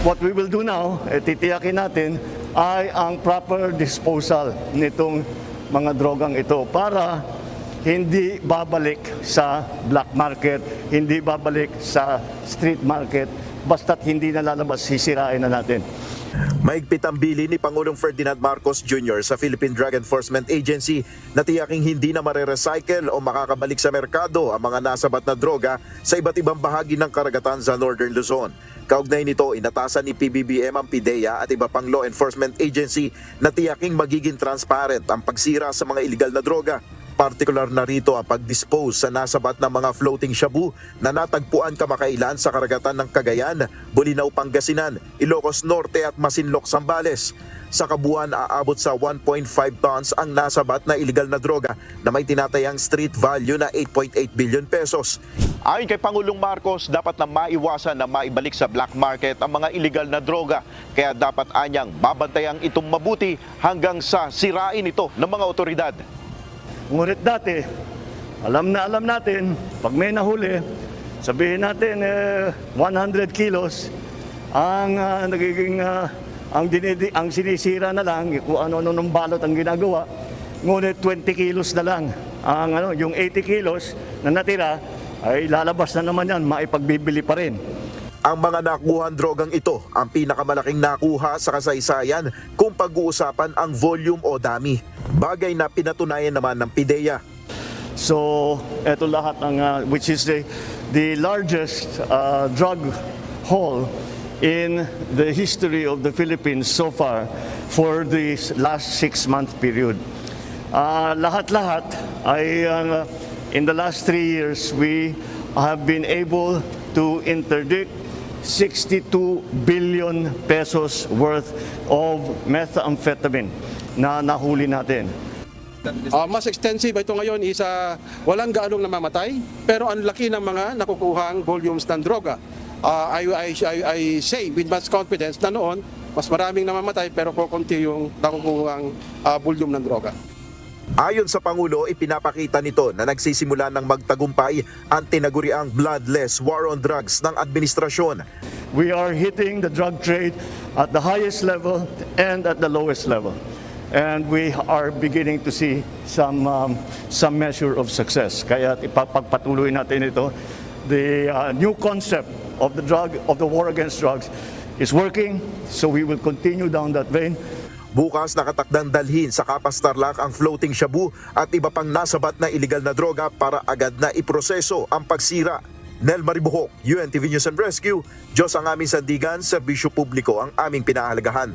What we will do now, eh, titiyakin natin, ay ang proper disposal nitong mga drogang ito para hindi babalik sa black market, hindi babalik sa street market, basta't hindi na lalabas, sisirain na natin. Maigpit ang bili ni Pangulong Ferdinand Marcos Jr. sa Philippine Drug Enforcement Agency na tiyaking hindi na marerecycle o makakabalik sa merkado ang mga nasabat na droga sa iba't ibang bahagi ng karagatan sa Northern Luzon. Kaugnay nito, inatasan ni PBBM ang PIDEA at iba pang law enforcement agency na tiyaking magiging transparent ang pagsira sa mga iligal na droga. Partikular na rito ang pag-dispose sa nasabat ng mga floating shabu na natagpuan kamakailan sa karagatan ng Cagayan, Bulinaw, Pangasinan, Ilocos Norte at Masinloc, Zambales. Sa kabuuan, aabot sa 1.5 tons ang nasabat na iligal na droga na may tinatayang street value na 8.8 billion pesos. Ayon kay Pangulong Marcos, dapat na maiwasan na maibalik sa black market ang mga illegal na droga. Kaya dapat anyang babantayan itong mabuti hanggang sa sirain ito ng mga otoridad. Ngunit dati, alam na alam natin, pag may nahuli, sabihin natin eh, 100 kilos, ang ah, nagiging, ah, ang, dinidi, ang sinisira na lang, kung ano-ano ng balot ang ginagawa, ngunit 20 kilos na lang. Ang, ano, yung 80 kilos na natira, ay lalabas na naman yan, maipagbibili pa rin. Ang mga nakuhan drogang ito ang pinakamalaking nakuha sa kasaysayan kung pag-uusapan ang volume o dami. Bagay na pinatunayan naman ng PIDEA. So, eto lahat ng uh, which is the the largest uh, drug haul in the history of the Philippines so far for this last six month period. Uh, lahat-lahat ay uh, in the last three years we have been able to interdict 62 billion pesos worth of methamphetamine na nahuli natin. Ah, mas extensive ito ngayon is ah, walang gaanong namamatay pero ang laki ng mga nakukuhang volumes ng droga. Ah, I, I, I, I say with much confidence na noon mas maraming namamatay pero kukunti yung nakukuhang ah, volume ng droga. Ayon sa Pangulo, ipinapakita nito na nagsisimula ng magtagumpay ang tinaguriang bloodless war on drugs ng administrasyon. We are hitting the drug trade at the highest level and at the lowest level. And we are beginning to see some, um, some measure of success. Kaya ipapagpatuloy natin ito. The uh, new concept of the drug, of the war against drugs is working, so we will continue down that vein. Bukas nakatakdang dalhin sa Kapas Tarlac ang floating shabu at iba pang nasabat na iligal na droga para agad na iproseso ang pagsira. Nel Maribuhok, UNTV News and Rescue, Diyos ang aming sandigan, serbisyo publiko ang aming pinahalagahan.